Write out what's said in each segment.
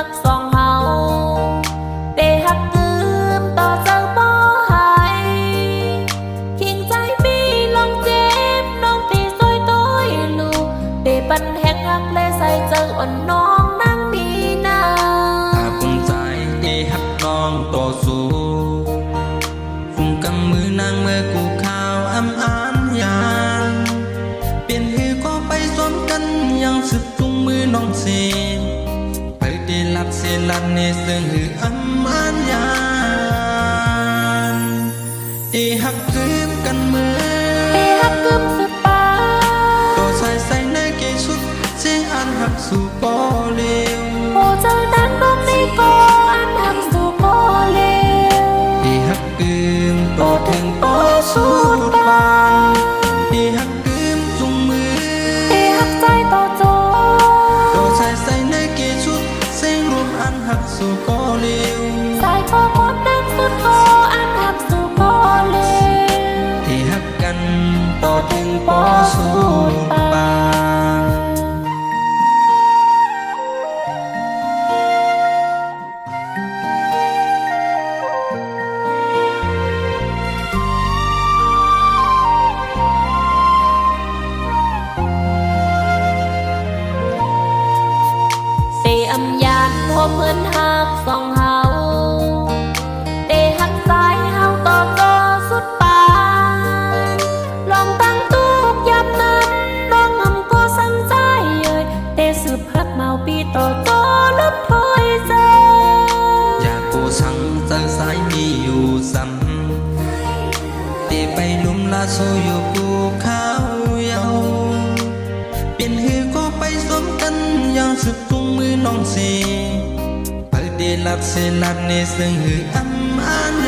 ฮักสองเฮาเตฮักตืมต่อเจ้าบ่หายคิงใจมีลองเจ็บน้องตีซอยต้อยลูกเตปันแหงฮักเละใส่เจ้าอ่อนน้องนั่งดีนาอาคงใจเตฮักน้องต่อสู้คุมกำมือนางเมื่อกูข้าวอ้ำอ้ำยานเปลี่ยนคือก็ไปสวมกันยังสึบจุงมือน้องสี Jalannya sehu aman yan Ihak kip kan me Ihak kip sepa To sai sai na ke sut Si an hak su po liu Po jal tan bok ni po dù có liêu dài có một đêm suốt khó ăn hạt dù có liêu thì hắc canh tỏ tình có xuống. บ่เมือนหักสองเฮาได้หักสายเฮาต่อจอสุดปานลองตั้งตูกยับนั้นลองอำก็สั่นใจเอ่ยแต่สืบพักเมาปีต่อจอลับถอยใจออยากโกสังจัสายมีอยู่ซ้ำตีไปลุ่มลาโซอยู่ปูเขาเยาเปลี่ยนฮือก็ไปสมกันย่างสุด nong si Pag dilat silat ni seng hui am an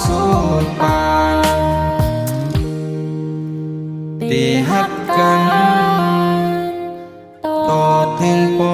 supa Tihat kan To ting po